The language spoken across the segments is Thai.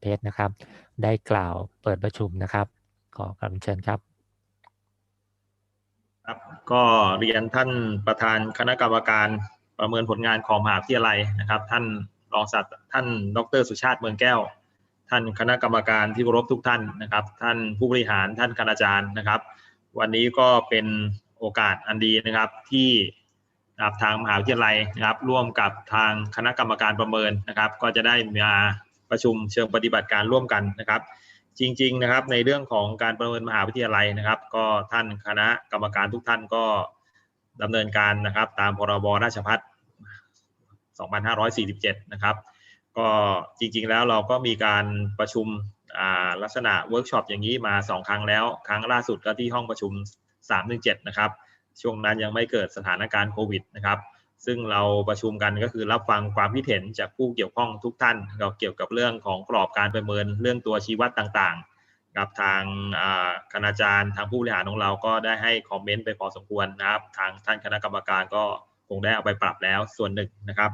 เพชรนะครับ ได้กล่าวเปิดประชุมนะครับ ขอกราบเชิญครับครับ ก็เรียนท่านประธานคณะกรรมการประเมินผลงานของมหาวิทยาลัยนะครับ ท่านรองศาสตราท่าน ดร สุชาติเมืองแก้ว ท่านคณะกรรมการที่เคารพทุกท่านนะครับ ท่านผู้บริหารท่านคณาจารย์นะครับ วันนี้ก็เป็นโอกาสอันดีนะครับที่ทางมหาวิทยาลัยนะครับ ร่วมกับทางคณะกรรมการประเมินนะครับ ก็จะได้มา ประชุมเชิงปฏิบัติการร่วมกันนะครับ จริง ๆนะครับ ในเรื่องของการประเมินมหาวิทยาลัยนะครับ ก็ท่านคณะกรรมการทุกท่านก็ดำเนินการนะครับ ตามพรบราชพัฒน์2547 นะครับ ก็จริง ๆ แล้วเราก็มีการประชุมลักษณะเวิร์กช็อปอย่างนี้มา 2 ครั้งแล้ว ครั้งล่าสุดก็ที่ห้องประชุม 317 นะครับ ช่วงนั้นยังไม่เกิดสถานการณ์โควิดนะครับ ซึ่งเราประชุมกันก็คือรับฟังความคิดเห็นจากผู้เกี่ยวข้องทุกท่านเกี่ยวกับเรื่องของกรอบการประเมินเรื่องตัวชี้วัดต่างๆ กับทางคณาจารย์ทางผู้บริหารของเราก็ได้ให้คอมเมนต์ไปพอสมควรนะครับ ทางท่านคณะกรรมการก็คงได้เอาไปปรับแล้วส่วนหนึ่งนะครับ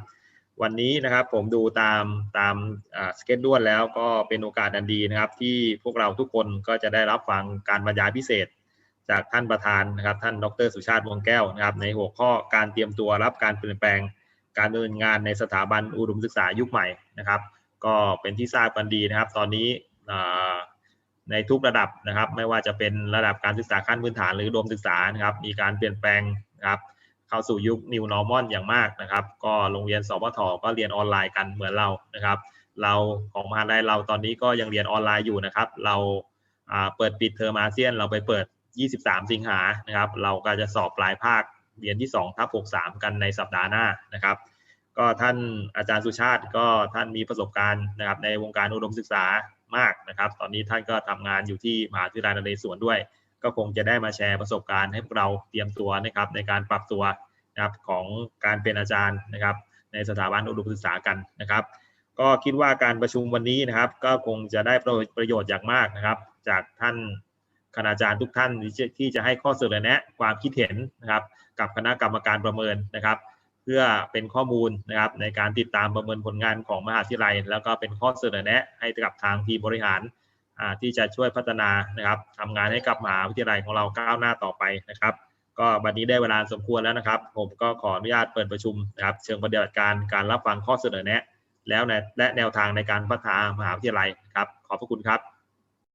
วันนี้นะครับผมดูตามตามสเก็ตด้วนแล้วก็เป็นโอกาสอันดีนะครับ ที่พวกเราทุกคนก็จะได้รับฟังการบรรยายพิเศษ จากท่านประธานนะครับ ท่านดรสุชาติวงแก้วนะครับ ในหัวข้อการเตรียมตัวรับการเปลี่ยนแปลง การดำเนินงานในสถาบันอุดมศึกษายุคใหม่นะครับ ก็เป็นที่ทราบกันดีนะครับ ตอนนี้ในทุกระดับนะครับ ไม่ว่าจะเป็นระดับการศึกษาขั้นพื้นฐานหรืออุดมศึกษานะครับ มีการเปลี่ยนแปลงนะครับเข้าสู่ยุค New Normal อย่างมากนะครับ ก็โรงเรียนสพทก็เรียนออนไลน์กันเหมือนเรานะครับ เราของมหาลัยเราตอนนี้ก็ยังเรียนออนไลน์อยู่นะครับ เราเปิดปิดเทอมอาเซียนเราไปเปิด 23 สิงหานะครับ เราก็จะสอบปลายภาคเรียนที่2ทับ63 กันในสัปดาห์หน้านะครับ ก็ท่านอาจารย์สุชาติก็ท่านมีประสบการณ์นะครับในวงการอุดมศึกษามากนะครับ ตอนนี้ท่านก็ทำงานอยู่ที่มหาวิทยาลัยนเรศวรด้วย ก็คงจะได้มาแชร์ประสบการณ์ให้พวกเราเตรียมตัวนะครับในการปรับตัวนะครับของการเป็นอาจารย์นะครับ ในสถาบันอุดมศึกษากันนะครับ ก็คิดว่าการประชุมวันนี้นะครับ ก็คงจะได้ประโยชน์อย่างมากนะครับ จากท่าน คณาจารย์ทุกท่านที่จะให้ข้อเสนอแนะความคิดเห็นนะครับ กับคณะกรรมการประเมินนะครับ เพื่อเป็นข้อมูลนะครับในการติดตามประเมินผลงานของมหาวิทยาลัย แล้วก็เป็นข้อเสนอแนะให้กับทางทีมบริหารที่จะช่วยพัฒนานะครับทำงานให้กับมหาวิทยาลัยของเราก้าวหน้าต่อไปนะครับ ก็วันนี้ได้เวลาสมควรแล้วนะครับ ผมก็ขออนุญาตเปิดประชุมนะครับ เชิงปฏิบัติการการรับฟังข้อเสนอแนะ แล้วและแนวทางในการพัฒนามหาวิทยาลัยครับ ขอบพระคุณครับ